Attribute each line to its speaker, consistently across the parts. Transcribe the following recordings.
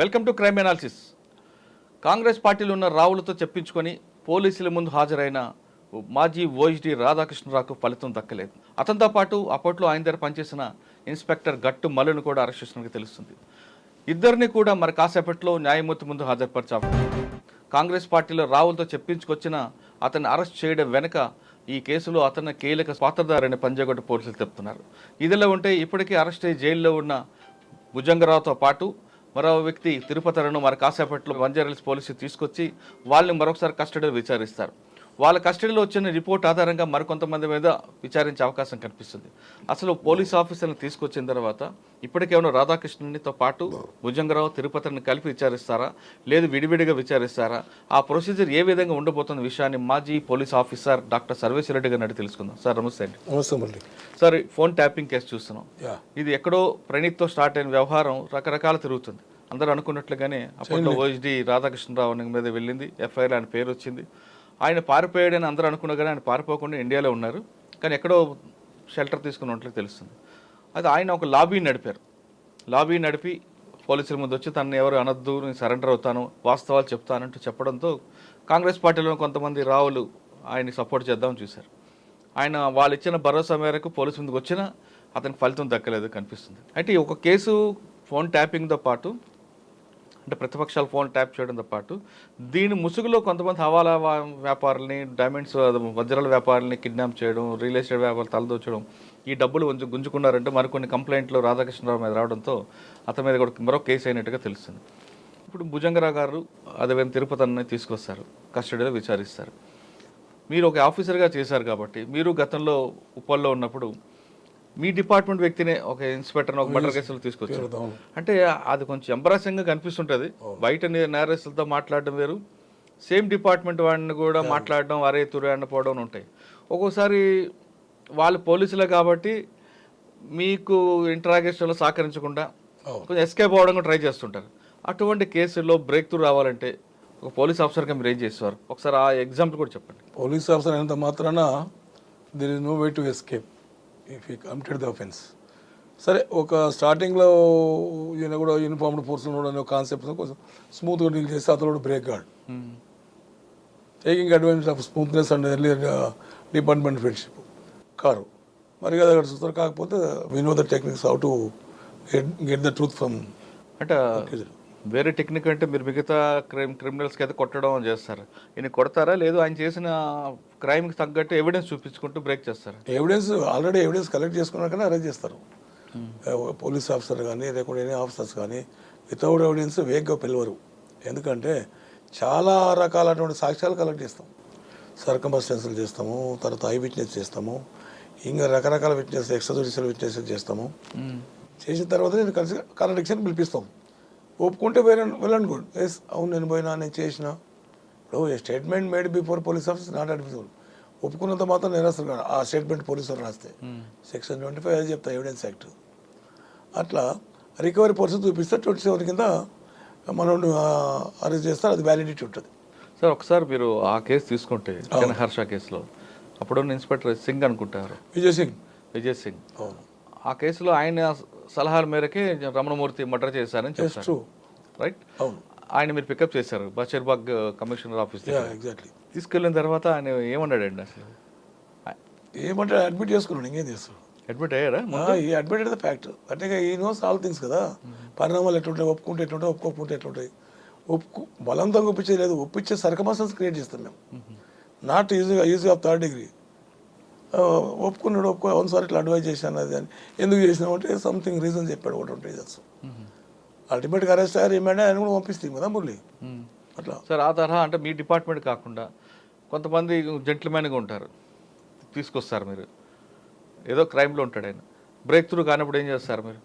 Speaker 1: Welcome to crime analysis Congress పార్టీలో ఉన్న రావులతో చెప్పించుకొని పోలీసుల ముందు హాజరైన మాజీ ఓఎస్డీ రాధాకృష్ణరావుకు ఫలితం దక్కలేదు. అతనితో పాటు అప్పట్లో ఆయన దగ్గర పనిచేసిన ఇన్స్పెక్టర్ గట్టు మల్లును కూడా అరెస్ట్ చేసినట్టు తెలుస్తుంది. ఇద్దరిని కూడా మరి కాసేపట్లో న్యాయమూర్తి ముందు హాజరుపరిచారు కాంగ్రెస్ పార్టీలో రావులతో చెప్పించుకొచ్చిన అతన్ని అరెస్ట్ చేయడం వెనుక ఈ కేసులో అతను కీలక పాత్రధారని పంజాగొట్ట పోలీసులు చెప్తున్నారు ఇదిలో ఉంటే ఇప్పటికీ అరెస్ట్ అయ్యి జైల్లో ఉన్న భుజంగరావుతో పాటు మరో వ్యక్తి తిరుపతిలను మరి కాసేపట్లో బంజారాల్స్ పోలీసులు తీసుకొచ్చి వాళ్ళని మరొకసారి కస్టడీలో విచారిస్తారు. వాళ్ళ కస్టడీలో వచ్చిన రిపోర్ట్ ఆధారంగా మరికొంతమంది మీద విచారించే అవకాశం కనిపిస్తుంది. అసలు పోలీస్ ఆఫీసర్ని తీసుకొచ్చిన తర్వాత ఇప్పటికేమైనా రాధాకృష్ణునితో పాటు భుజంగరావు తిరుపతిని కలిపి విచారిస్తారా? లేదు విడివిడిగా విచారిస్తారా? ఆ ప్రొసీజర్ ఏ విధంగా ఉండబోతున్న విషయాన్ని మాజీ పోలీస్ ఆఫీసర్ డాక్టర్ సర్వేశ్వరరెడ్డి గారిని అడిగి తెలుసుకుందాం. సార్ నమస్తే అండి.
Speaker 2: నమస్తే
Speaker 1: సార్ ఫోన్ ట్యాపింగ్ కేసు చూస్తున్నాం. ఇది ఎక్కడో ప్రణీత్తో స్టార్ట్ అయిన వ్యవహారం రకరకాల తిరుగుతుంది. అందరూ అనుకున్నట్లుగానే అప్పట్లో ఓఎస్డి రాధాకృష్ణరావు అనే మీద వెళ్ళింది. ఎఫ్ఐఆర్ ఆయన పేరు వచ్చింది. ఆయన పారిపోయాడని అందరూ అనుకున్నా కానీ ఆయన పారిపోకుండా ఇండియాలో ఉన్నారు. కానీ ఎక్కడో షెల్టర్ తీసుకున్నట్లు తెలుస్తుంది. అది ఆయన ఒక లాబీ నడిపారు. లాబీ నడిపి పోలీసుల ముందు వచ్చి తనని ఎవరు అనొద్దు నేను సరెండర్ అవుతాను వాస్తవాలు చెప్తానంటూ చెప్పడంతో కాంగ్రెస్ పార్టీలో కొంతమంది రావులు ఆయన్ని సపోర్ట్ చేద్దామని చూశారు. ఆయన వాళ్ళు ఇచ్చిన భరోసా మేరకు పోలీసు ముందుకు వచ్చినా అతనికి ఫలితం దక్కలేదు కనిపిస్తుంది. అయితే ఒక కేసు ఫోన్ ట్యాపింగ్తో పాటు అంటే ప్రతిపక్షాలు ఫోన్ ట్యాప్ చేయడంతో పాటు దీని ముసుగులో కొంతమంది హవాలా వ్యాపారుల్ని డైమండ్స్ వజ్రాల వ్యాపారుల్ని కిడ్నాప్ చేయడం రియల్ ఎస్టేట్ వ్యాపారాలు తలదోచడం ఈ డబ్బులు కొంచెం గుంజుకున్నారంటే మరికొన్ని కంప్లైంట్లు రాధాకృష్ణరావు మీద రావడంతో అతని మీద కూడా మరో కేసు అయినట్టుగా తెలుస్తుంది. ఇప్పుడు భుజంగరావు గారు అదేవిధంగా తిరుపతి అన్న తీసుకొస్తారు కస్టడీలో విచారిస్తారు. మీరు ఒక ఆఫీసర్గా చేశారు కాబట్టి మీరు గతంలో ఉప్పల్లో ఉన్నప్పుడు మీ డిపార్ట్మెంట్ వ్యక్తినే ఒక ఇన్స్పెక్టర్ ఒక మర్డర్ కేసులు తీసుకొచ్చారు. అంటే అది కొంచెం ఎంబరాసింగ్గా కనిపిస్తుంటుంది. బయట నేరస్తులతో మాట్లాడడం వేరు. సేమ్ డిపార్ట్మెంట్ వాడిని కూడా మాట్లాడడం అరే తురే పోవడం ఉంటాయి. ఒక్కోసారి వాళ్ళు పోలీసులే కాబట్టి మీకు ఇంటరాగేషన్లో సహకరించకుండా. కొంచెం ఎస్కేప్ అవ్వడం కూడా ట్రై చేస్తుంటారు. అటువంటి కేసుల్లో బ్రేక్ త్రూ రావాలంటే ఒక పోలీస్ ఆఫీసర్గా మీరు ఏం చేసేవారు ఒకసారి ఆ ఎగ్జాంపుల్ కూడా చెప్పండి.
Speaker 2: పోలీస్ ఆఫీసర్ అయినంత మాత్రాన there is no way to escape. If you committed the offence సరే ఒక స్టార్టింగ్లో ఈయన కూడా యూనిఫామ్డ్ ఫోర్స్లో కూడా అనే కాన్సెప్ట్ కొంచెం స్మూత్గా డీల్ చేస్తే అతను కూడా break guard taking advantage of smoothness and earlier department friendship car. మరి కదా అక్కడ చూస్తారు. కాకపోతే we know the techniques how to get the truth from
Speaker 1: అంటే వేరే టెక్నిక్ అంటే మీరు మిగతా క్రైమ్ క్రిమినల్స్కి అయితే కొట్టడం చేస్తారు. ఈయన కొడతారా? లేదు ఆయన చేసిన క్రైమ్కి తగ్గట్టు ఎవిడెన్స్ చూపించుకుంటూ బ్రేక్ చేస్తారు?
Speaker 2: ఎవిడెన్స్ ఆల్రెడీ ఎవిడెన్స్ కలెక్ట్ చేసుకున్నాకనే అరెస్ట్ చేస్తారు. పోలీస్ ఆఫీసర్ కానీ లేకుంటే ఎనీ ఆఫీసర్స్ కానీ వితౌట్ ఎవిడెన్స్ వేగ్గా పిలవరు. ఎందుకంటే చాలా రకాలటువంటి సాక్ష్యాలు కలెక్ట్ చేస్తాం. సర్కమస్టెన్సులు చేస్తాము తర్వాత ఐ విట్నెస్ చేస్తాము ఇంకా రకరకాల విట్నెస్ ఎక్స్ట్రా జుడిషియల్ విట్నెస్ చేస్తాము చేసిన తర్వాత నేను కలిసి కాంట్రడిక్షన్ పిలిపిస్తాం. ఒప్పుకుంటే వేరే వెళ్ళండి గుడ్ ఎస్ అవును నేను పోయినా నేను చేసిన. ఇప్పుడు statement made before police office not admissible ఒప్పుకున్నంత మాత్రం నేరస్తారు కాదు. ఆ స్టేట్మెంట్ పోలీసు వారు రాస్తే. సెక్షన్ ట్వంటీ ఫైవ్ అది చెప్తా ఎవిడెన్స్ యాక్ట్ అట్లా రికవరీ పర్సన్ చూపిస్తే ట్వంటీ సెవెన్ కింద మనం అరెస్ట్ చేస్తారు. అది వ్యాలిడిటీ ఉంటుంది.
Speaker 1: సార్ ఒకసారి మీరు ఆ కేసు తీసుకుంటే జనహర్ష కేసులో అప్పుడున్న ఇన్స్పెక్టర్ సింగ్ అనుకుంటారు.
Speaker 2: విజయ్ సింగ్.
Speaker 1: విజయ్ సింగ్.
Speaker 2: అవును.
Speaker 1: ఆ కేసులో ఆయన సలహాల మేరకే రమణమూర్తి మర్డర్ చేశారని
Speaker 2: ట్రూ
Speaker 1: రైట్
Speaker 2: అవును.
Speaker 1: ఆయన మీరు పికప్ చేశారు. బషీర్బాగ్ కమిషనర్ ఆఫీస్
Speaker 2: ఎగ్జాక్ట్లీ
Speaker 1: తీసుకెళ్ళిన తర్వాత ఆయన ఏమన్నాడండి అసలు?
Speaker 2: ఏమంటే అడ్మిట్ చేసుకున్నాడు ఇంకేం చేస్తాడు?
Speaker 1: అడ్మిట్ అయ్యారా
Speaker 2: ఈ అడ్మిట్ ద ఫ్యాక్ట్ అంటే ఈ నోస్ ఆల్ థింగ్స్ కదా. పరిణామాలు ఎట్లుంటాయి ఒప్పుకుంటే ఎట్లుంటాయి ఒప్పుకోకుంటే ఎట్లుంటాయి. ఒప్పుకు బలవంతంగా ఒప్పించే లేదు. ఒప్పించే సర్కమాసన్స్ క్రియేట్ చేస్తాం మేము. Not easy easy of third degree ఒప్పుకున్నాడు ఒప్పుకో అవును సార్ ఇట్లా అడ్వైజ్ చేశాను అది అని. ఎందుకు చేసినావు అంటే సంథింగ్ రీజన్ చెప్పాడు ఒకటి ఉంటాయి రీజన్స్ అల్టిమేట్గా అరెస్ట్ అయ్యారు ఏమైనా ఆయన కూడా పంపిస్తాం కదా మురళి. అట్లా.
Speaker 1: సార్ ఆ తరహా అంటే మీ డిపార్ట్మెంట్ కాకుండా కొంతమంది జెంట్లమెన్గా ఉంటారు. తీసుకొస్తారు మీరు. ఏదో క్రైమ్లో ఉంటాడు ఆయన. బ్రేక్ త్రూ కానప్పుడు ఏం చేస్తారు మీరు?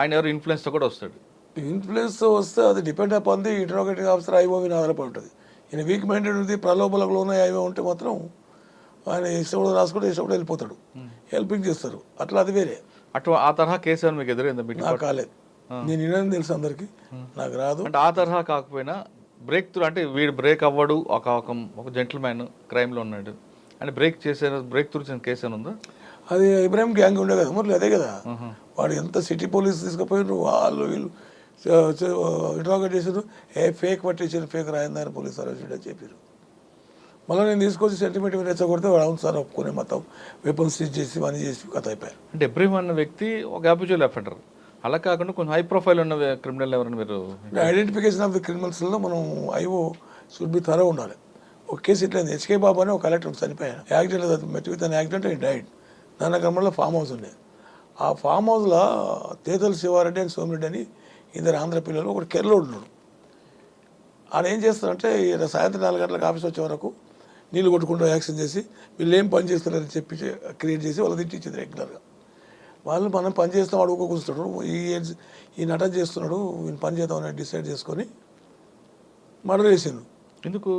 Speaker 1: ఆయన ఎవరు? ఇన్ఫ్లుయెన్స్తో కూడా వస్తాడు.
Speaker 2: ఇన్ఫ్లుయెన్స్ వస్తే అది depend upon the interrogating officer IO మీద ఆధారపడి ఉంటుంది. ఈయన వీక్ మైండెడ్ ఉంది ప్రలోభలకు ఉన్నాయి ఐఓ ఉంటే మాత్రం ఆయన ఇష్టపడి రాసుకుంటే ఇష్టపడి వెళ్ళిపోతాడు. హెల్పింగ్ చేస్తారు. అట్లా అది వేరే.
Speaker 1: అటు ఆ తరహా కేసు మీకు ఎదురైందా
Speaker 2: నాకు కాలేదు. నేను వినని తెలుసు అందరికి. నాకు రాదు.
Speaker 1: అంటే ఆ తరహా కాకపోయినా బ్రేక్ త్రూ అంటే వీడు బ్రేక్ అవ్వడు ఒక ఒక ఒక జెంటిల్మ్యాన్ క్రైమ్లో ఉన్నాడు. అంటే బ్రేక్ చేసే బ్రేక్ త్రూ చేసిన కేసు అని ఉందా?
Speaker 2: అది ఇబ్రాహిం గ్యాంగ్ ఉండే కదా మురళి అదే కదా. వాడు ఎంత సిటీ పోలీస్ తీసుకుపోయినారు వాళ్ళు వీళ్ళు ఇంట్రాగేట్ చేసారు ఏ ఫేక్ పట్టించారు ఫేక్ రాయిందని పోలీస్ అరెస్ట్ చెప్పారు మళ్ళీ నేను తీసుకొచ్చి సెంటిమెంట్ మీద రెచ్చగొడితే వాడు అవును సార్ ఒప్పుకునే మొత్తం వెపన్స్ సీజ్ చేసి మనీ చేసి కథ అయిపోయారు.
Speaker 1: అంటే ఎబ్రహీం అన్న వ్యక్తి ఒక అబ్యూజువల్ అఫెండర్ అలా కాకుండా కొంచెం హై ప్రొఫైల్ ఉన్న క్రిమినల్ ఎవరైనా మీరు
Speaker 2: ఐడెంటిఫికేషన్ ఆఫ్ ది క్రిమినల్స్లో మనం ఐఓ షుడ్ బి త్వరగా ఉండాలి. ఒక కేసు ఇట్లా హెచ్కే బాబు అని ఒక collector చనిపోయాను accident met with an accident and died దాని క్రమంలో ఫామ్ హౌస్ ఉండే. ఆ ఫామ్ హౌస్లో తేతల శివారెడ్డి అని సోమిరెడ్డి అని ఇద్దరు ఆంధ్ర పిల్లలు ఒకటి కేరళ ఉన్నాడు ఆయన ఏం చేస్తారంటే సాయంత్రం నాలుగు గంటలకు ఆఫీస్ వచ్చే వరకు నీళ్ళు కొట్టుకుంటూ యాక్షన్ చేసి వీళ్ళు ఏం పని చేస్తున్నారని చెప్పి క్రియేట్ చేసి వాళ్ళు తిట్టించింది రెగ్యులర్గా. వాళ్ళు మనం పని చేస్తాం అడుగు కూర్చుంటాడు ఈ ఏజ్ ఈ నటన చేస్తున్నాడు ఈయన పని చేద్దామని డిసైడ్ చేసుకొని మర్డర్ చేసిండు
Speaker 1: ఎందుకు?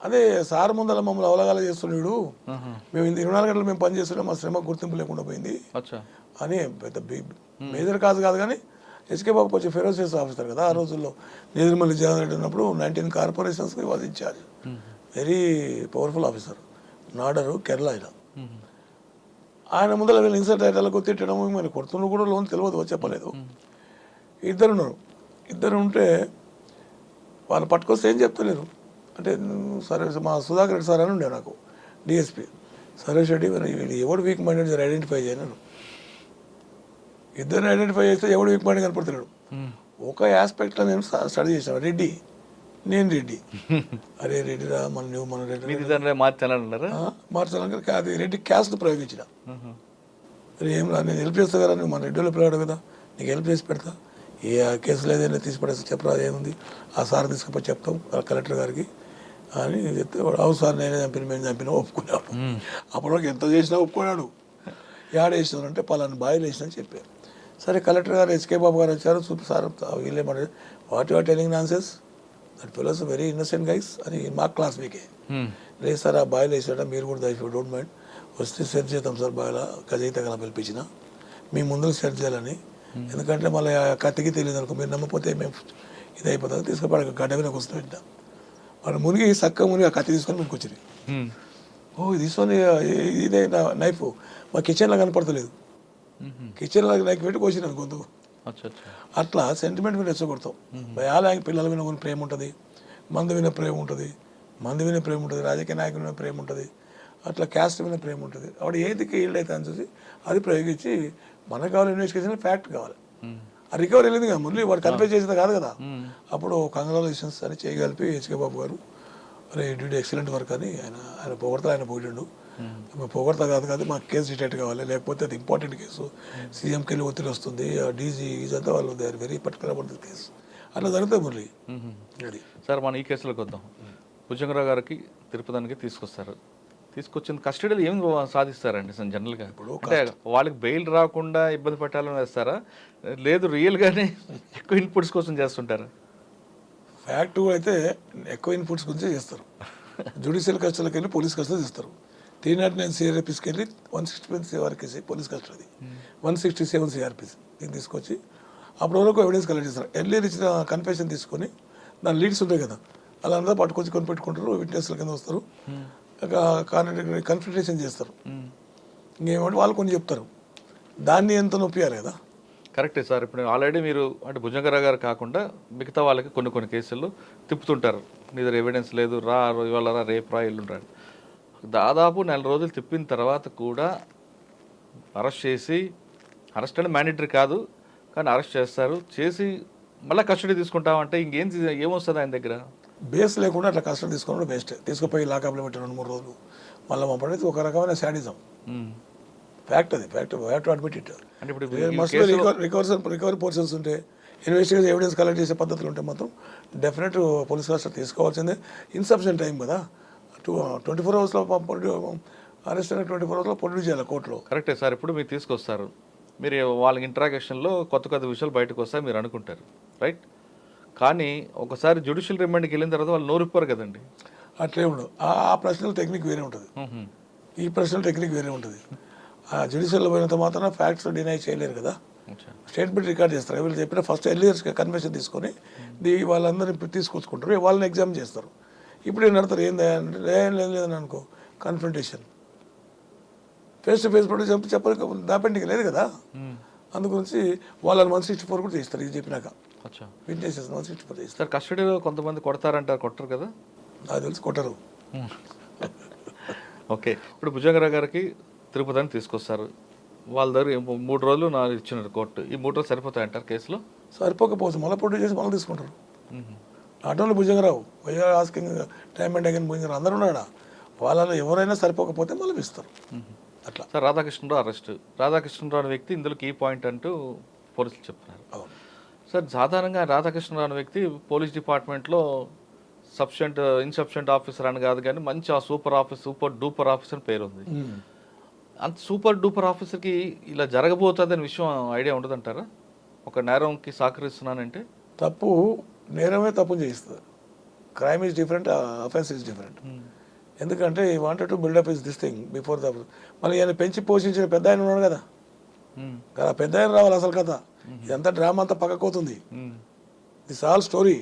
Speaker 2: అదే సార్ ముందర మమ్మల్ని అవలగాల చేస్తున్నాడు. మేము ఇరవై నాలుగు గంటలు మేము పని చేస్తున్నాం మా శ్రమ గుర్తింపు లేకుండా పోయింది. అని పెద్ద మేజర్ కాదు కాదు కానీ ఎస్కే బాబు కొంచెం ఫెరోసియస్ ఆఫీసర్ కదా ఆ రోజుల్లో. నేదురుమల్లి జగన్ రెడ్డి ఉన్నప్పుడు nineteen కార్పొరేషన్స్కి was incharge very powerful officer. Nadar Kerala ఆయన. ఆయన ముందర వీళ్ళు ఇన్సల్ట్ అయ్యేటలకు తిట్టడం మరి కొడుతున్న కూడా లోన్ తెలియదు చెప్పలేదు. ఇద్దరు ఉన్నారు ఇద్దరు ఉంటే వాళ్ళు పట్టుకొస్తే ఏం చెప్తలేరు. అంటే "నువ్వు సరే మా సుధాకర్ రెడ్డి సార్ అని ఉండే నాకు డిఎస్పి. సరేష్ రెడ్డి ఎవడు వీక్ మైండెడ్ జర ఐడెంటిఫై చేయను ఇద్దరిని ఐడెంటిఫై చేస్తే ఎవడు వీక్ మైండ్ కనపడుతున్నాడు ఒక ఆస్పెక్ట్లో నేను స్టడీ చేశాను రెడ్డి. నేను రెడ్డి. అరే రెడ్డి రా మన నువ్వు మన రెడ్డి
Speaker 1: మార్చాలన్నారా
Speaker 2: మార్చాలంటే అది రెడ్డి క్యాస్ట్ ప్రయోగించిన. అరే ఏం రా నేను హెల్ప్ చేస్తా కదా నువ్వు మన రెడ్డిలో పిల్లాడు కదా నీకు హెల్ప్ చేసి పెడతా. ఏ ఆ కేసులో ఏదైనా తీసి పడేసి చెప్పరా ఏముంది? ఆ సార్ తీసుకుపోయి చెప్తాం కలెక్టర్ గారికి. అని చెప్తే వాడు అవు సార్ నేనే చంపిన మేము చంపిన ఒప్పుకున్నాడు అప్పటి వరకు ఎంత చేసినా ఒప్పుకున్నాడు. యాడ వేసినారంటే పలానా బాయిలు వేసినా చెప్పారు. సరే కలెక్టర్ గారు ఎస్కే బాబు గారు వచ్చారు చూపి sir వీళ్ళేమన్నారు what your telling nonsense that fellows very innocent guys అని మా క్లాస్ మీకే లేదు సార్ ఆ బాయిల్ వేసాడ? మీరు కూడా దయచేసి డోంట్ మైండ్ వస్తే సెర్చ్ చేద్దాం సార్ బాయిల. గజయిత గల పిలిపించిన. మీ ముందు సెర్చ్ చేయాలని. ఎందుకంటే మళ్ళీ ఆ కత్తికి తెలియదు అనుకో మీరు నమ్మపోతే మేము ఇది అయిపోతుంది తీసుకుపడ గడ్డ మీద వస్తూ వింటాం వాడు మునిగి చక్క మునిగి ఆ కత్తి తీసుకొని మీకు వచ్చింది. ఓ ఇది తీసుకొని ఇదే నా నైఫ్ మా కిచెన్లో కనపడతలేదు. కిచెన్లో నైఫ్ పెట్టి కోసినాను గొంతు అట్లా సెంటిమెంట్ మీద రెచ్చగొడతాం. భయాలకి పిల్లల మీద కొన్ని ప్రేమ ఉంటుంది మందు మీద ప్రేమ ఉంటుంది మందు మీద ప్రేమ ఉంటుంది రాజకీయ నాయకుల మీద ప్రేమ ఉంటుంది అట్లా క్యాస్ట్ మీద ప్రేమ ఉంటుంది. ఆవిడ ఏదికి ఈల్డ్ అయితే అని చూసి అది ప్రయోగించి మనకు కావాలి ఇన్వెస్టిగేషన్ ఫ్యాక్ట్ కావాలి. ఆ రికవరీ వెళ్ళింది కదా మురళి వాడు కన్ఫ్యూజ్ చేసేది కాదు కదా. అప్పుడు కంగ్రాచులేషన్స్ అని చేయగలిపి హెచ్కే బాబు గారు అరే డ్యూటీ ఎక్సలెంట్ వర్క్ అని ఆయన ఆయన పొగడతా ఆయన పోయిండు పొగడతా కాదు కాదు మాకు కేసు డిటెక్ట్ కావాలి. లేకపోతే అది ఇంపార్టెంట్ కేసు. సీఎంకి వెళ్ళి ఒత్తిడి వస్తుంది. డీజీ ఇదంతా వాళ్ళు they are very particular about the case. అట్లా జరుగుతుంది మురళి. అది.
Speaker 1: సార్ మనం ఈ కేసులోకి వద్దాం. భుజంగరావు గారికి తిరుపతికి తీసుకొస్తారు. తీసుకొచ్చిన కస్టడీలో ఏం సాధిస్తారండి అసలు జనరల్గా? అంటే వాళ్ళకి బెయిల్ రాకుండా ఇబ్బంది పెట్టాలని వేస్తారా? లేదు రియల్గానే ఎక్కువ ఇన్పుట్స్ కోసం చేస్తుంటారా?
Speaker 2: ఫ్యాక్ట్ అయితే ఎక్కువ ఇన్పుట్స్ గురించి చేస్తారు. జుడిషియల్ కస్టడీకి వెళ్ళి పోలీస్ కస్టడీ ఇస్తారు త్రీ నాట్ నైన్ సిఆర్పిస్కి వెళ్ళి one sixty one CrPC police custody. One sixty seven CrPC దీన్ని తీసుకొచ్చి అప్పటి వరకు ఎవిడెన్స్ కలెక్ట్ చేస్తారు. ఎర్లీర్ ఇచ్చిన కన్ఫెషన్ తీసుకొని దాని లీడ్స్ ఉంటాయి కదా అలా అంతా పట్టుకొచ్చి కొని పెట్టుకుంటారు విట్నెస్ల కింద వస్తారు. కన్ఫిటేషన్ చేస్తారు. ఇంకేమంటే వాళ్ళు కొన్ని చెప్తారు. దాన్ని ఎంత నొప్పియాలి కదా
Speaker 1: కరెక్టే సార్. ఇప్పుడు ఆల్రెడీ మీరు అంటే భుజంగరావు గారు కాకుండా మిగతా వాళ్ళకి కొన్ని కొన్ని కేసుల్లో తిప్పుతుంటారు. మీ దగ్గర ఎవిడెన్స్ లేదు రా ఇవాళ రా రేపు రా ఎల్లుండి దాదాపు నెల రోజులు తిప్పిన తర్వాత కూడా అరెస్ట్ చేసి అరెస్ట్ అంటే మ్యాండేటరీ కాదు కానీ అరెస్ట్ చేస్తారు. చేసి మళ్ళీ కస్టడీ తీసుకుంటామంటే ఇంకేం ఏమొస్తుంది ఆయన దగ్గర?
Speaker 2: బేస్ లేకుండా అట్లా కష్టం తీసుకోవడం బెస్ట్ తీసుకుపోయి లాకప్లో పెట్టి రెండు మూడు రోజులు. మళ్ళీ పంపడం ఒక రకమైన శాడిజం. ఫ్యాక్ట్ అది fact have to admit it
Speaker 1: అంటే ఇప్పుడు
Speaker 2: రికవర్ రికవరీ పోర్షన్స్ ఉంటే ఇన్వెస్టిగేషన్ ఎవిడెన్స్ కలెక్ట్ చేసే పద్ధతులు ఉంటే మాత్రం డెఫినెట్ పోలీస్ కస్టర్ తీసుకోవాల్సిందే. ఇన్సఫిషియెంట్ టైం కదా. టూ ట్వంటీ ఫోర్ అవర్స్లో అరెస్ట్ అయిన ట్వంటీ ఫోర్ అవర్స్లో ప్రొడ్యూస్ చేయాలి కోర్టులో.
Speaker 1: కరెక్టే సార్ ఇప్పుడు మీరు తీసుకొస్తారు. మీరు వాళ్ళ ఇంట్రాగేషన్లో కొత్త కొత్త విషయాలు బయటకు వస్తాయి మీరు అనుకుంటారు. రైట్? కానీ ఒకసారి జ్యుడిషియల్ రిమాండ్కి వెళ్ళిన తర్వాత వాళ్ళు నోరిప్పారు కదండి.
Speaker 2: అట్లే ఉండదు. ఆ ప్రశ్నల టెక్నిక్ వేరే ఉంటుంది. ఈ ప్రశ్నల టెక్నిక్ వేరే ఉంటుంది. ఆ జ్యుడిషియల్లో పోయినంత మాత్రం ఫ్యాక్ట్స్ డినై చేయలేరు కదా. స్టేట్మెంట్ రికార్డ్ చేస్తారు. వీళ్ళు చెప్పిన ఫస్ట్ ఎర్లియర్స్ కన్వెన్షన్ తీసుకొని దీ వాళ్ళందరినీ తీసుకొచ్చుకుంటారు. వాళ్ళని ఎగ్జామ్ చేస్తారు. ఇప్పుడు ఏం నడతారు? ఏం అంటే ఏం లేదు లేదని అనుకో. Confrontation face to face protect చెప్పి చెప్పాలి దాపెండింగ్ లేదు కదా.
Speaker 1: మ్మ్.
Speaker 2: అందు గురించి వాళ్ళని వన్ సిక్స్టీ ఫోర్ కూడా చేస్తారు ఇది చెప్పినాక.
Speaker 1: అచ్చా.
Speaker 2: విట్నెసెస్ వన్ సిక్స్టీ ఫోర్ చేస్తారు
Speaker 1: కస్టడీలో కొంతమంది కొడతారంటారు కొట్టరు కదా?
Speaker 2: నాకు తెలిసి కొట్టరు.
Speaker 1: ఓకే. ఇప్పుడు భుజంగరావు గారికి తిరుపతిని తీసుకొస్తారు. వాళ్ళ దగ్గర మూడు రోజులు నా ఇచ్చినారు కోర్టు. ఈ మూడు రోజులు సరిపోతాయంటారు కేసులో?
Speaker 2: సరిపోకపోవచ్చు మళ్ళీ ప్రొడ్యూస్ చేసి మళ్ళీ తీసుకుంటారు. Only Bhujangarao. Why are asking time and again Bhujangarao? అందరూ ఉన్నాడా వాళ్ళలో ఎవరైనా సరిపోకపోతే మళ్ళీ ఇస్తారు. అట్లా.
Speaker 1: Sir Radhakrishna Rao arrest. రాధాకృష్ణరావు అనే వ్యక్తి ఇందులో కీ పాయింట్ అంటూ పోలీసులు చెప్తున్నారు.
Speaker 2: అవును.
Speaker 1: సార్ సాధారణంగా రాధాకృష్ణరావు అనే వ్యక్తి పోలీస్ డిపార్ట్మెంట్లో సఫిషియంట్ ఇన్సఫిషియంట్ ఆఫీసర్ అని కాదు కానీ మంచి ఆ super office super duper officer పేరు ఉంది. అంత సూపర్ డూపర్ ఆఫీసర్కి ఇలా జరగబోతుంది అనే విషయం ఐడియా ఉండదంటారా? ఒక నేరంకి సహకరిస్తున్నానంటే?
Speaker 2: తప్పు నేరమే తప్పు చేయిస్తుంది. Crime is different offence is different ఎందుకంటే ఈ wanted to build up is this thing before the మళ్ళీ ఈయన పెంచి పోషించిన పెద్ద ఆయన ఉన్నాడు కదా.
Speaker 1: మ్మ్.
Speaker 2: కదా పెద్ద ఆయన రావాలి అసలు కథ ఇదంతా డ్రామా అంతా పక్కకోతుంది. దిస్ ఆల్ స్టోరీ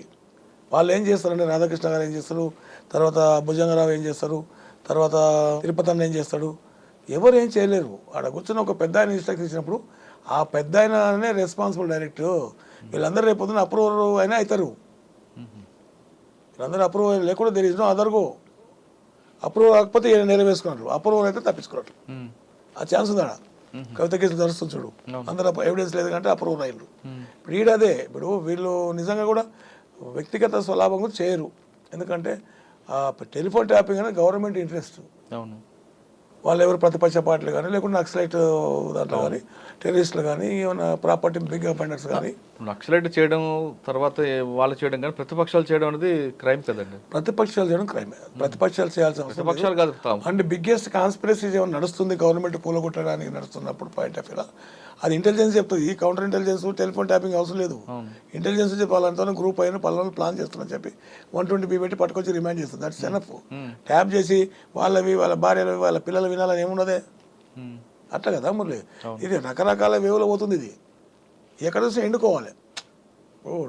Speaker 2: వాళ్ళు ఏం చేస్తారంటే రాధాకృష్ణ గారు ఏం చేస్తారు తర్వాత భుజంగరావు ఏం చేస్తారు తర్వాత తిరుపతి అన్న ఏం చేస్తాడు. ఎవరు ఏం చేయలేరు. ఆడ కూర్చొని ఒక పెద్ద ఆయన ఇన్స్ట్రక్షన్ ఇచ్చినప్పుడు ఆ పెద్ద ఆయననే రెస్పాన్సిబుల్ డైరెక్ట్ వీళ్ళందరూ రేపు పొద్దున అప్రూవర్ అయినా అవుతారు. వీళ్ళందరూ అప్రూవల్ లేకుండా there is no other go approval కాకపోతే ఈయన నెరవేర్చుకున్నారు. అప్రూవల్ అయితే తప్పించుకున్నారు.
Speaker 1: మ్మ్.
Speaker 2: ఆ ఛాన్స్ ఉంది? ఆడ కవిత కేసు నడుస్తుంది చూడు. అందరూ ఎవిడెన్స్ లేదు కంటే అప్రూవ్ అయ్యారు. ఇప్పుడు ఈడ అదే. ఇప్పుడు వీళ్ళు నిజంగా కూడా వ్యక్తిగత స్వలాభం కూడా చేయరు. ఎందుకంటే ఆ టెలిఫోన్ ట్యాపింగ్ అనేది గవర్నమెంట్ ఇంట్రెస్ట్
Speaker 1: అవును.
Speaker 2: వాళ్ళు ఎవరు ప్రతిపక్ష పార్టీలు కానీ లేకుంటే నక్సలైట్ దాంట్లో కానీ టెర్రరిస్టులు కానీ ఏమైనా ప్రాపర్టీ బిగ్ అఫెండర్స్ కానీ.
Speaker 1: నక్సలైట్ చేయడం తర్వాత వాళ్ళు చేయడం కానీ ప్రతిపక్షాలు చేయడం అనేది క్రైమ్ కదండి.
Speaker 2: ప్రతిపక్షాలు చేయడం క్రైమ్. ప్రతిపక్షాలు చేయాల్సిన.
Speaker 1: ప్రతిపక్షాలు కాదు.
Speaker 2: అండ్ బిగ్గెస్ట్ కాన్స్పిరసీ ఏమైనా నడుస్తుంది గవర్నమెంట్ కూలగొట్టడానికి నడుస్తున్నప్పుడు పాయింట్ ఆఫ్ వ్యూలో అది ఇంటెలిజెన్స్ చెప్తుంది. ఈ కౌంటర్ ఇంటెలిజెన్స్ టెలిఫోన్ ట్యాపింగ్ అవసరం లేదు. ఇంటెలిజెన్స్ చెప్పి వాళ్ళంతా గ్రూప్ అయిన పనులను ప్లాన్ చేస్తున్నా చెప్పి వన్ ట్వంటీ బీ పెట్టి పట్టుకొచ్చి రిమైండ్ చేస్తుంది దట్స్ ఎనఫ్ ట్యాప్ చేసి వాళ్ళవి వాళ్ళ భార్యలవి వాళ్ళ పిల్లలు వినాలని ఏమున్నదే?
Speaker 1: మ్మ్.
Speaker 2: అట్లా కదా మురళి? ఇది రకరకాల వేవులో పోతుంది ఇది. ఎక్కడ చూసి ఎండుకోవాలి. ఓ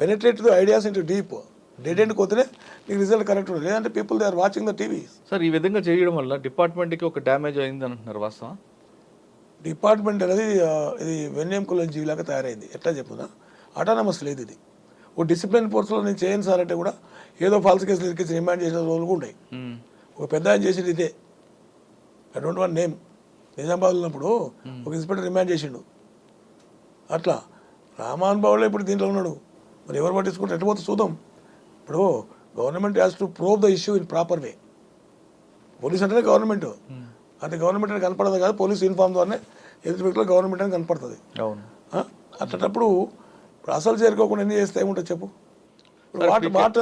Speaker 2: penetrate the ideas into deep dead end పోతేనే నీకు రిజల్ట్ కరెక్ట్ ఉంటుంది. లేదంటే people they are watching the TV
Speaker 1: sir ఈ విధంగా చేయడం వల్ల డిపార్ట్మెంట్కి ఒక డ్యామేజ్ అయింది అంటున్నారు వాస్తవం?
Speaker 2: డిపార్ట్మెంట్ అనేది ఇది వెన్నెం కులం జీవిలాగా తయారైంది. ఎట్లా చెప్పుదా అటానమస్ లేదు ఇది. ఓ డిసిప్లిన్ ఫోర్స్లో నేను చేయను సార్ అంటే కూడా ఏదో ఫాల్స్ కేసులు ఇరికించి రిమాండ్ చేసిన రోజులు
Speaker 1: మ్మ్.
Speaker 2: ఒక పెద్ద ఆయన చేసింది ఇదే. I don't want name Nizamabad ఉన్నప్పుడు ఒక ఇన్స్పెక్టర్ రిమాండ్ చేసిండు. అట్లా. రామాన్ బాబులో ఇప్పుడు దీంట్లో ఉన్నాడు. మరి ఎవరు పట్టించుకుంటే ఎటు పోతే చూద్దాం. ఇప్పుడు government has to prove the issue in proper way police అంటేనే గవర్నమెంట్. అంటే గవర్నమెంట్ అని కనపడదు కాదు పోలీస్ యూనిఫామ్ ద్వారానే ఎదుటి వ్యక్తిలో గవర్నమెంట్ అని కనపడుతుంది.
Speaker 1: అవును.
Speaker 2: ఆ? అట్లాంటప్పుడు ఇప్పుడు అసలు చేరుకోకుండా ఎన్ని చేస్తే ఏముంటుంది చెప్పు? What what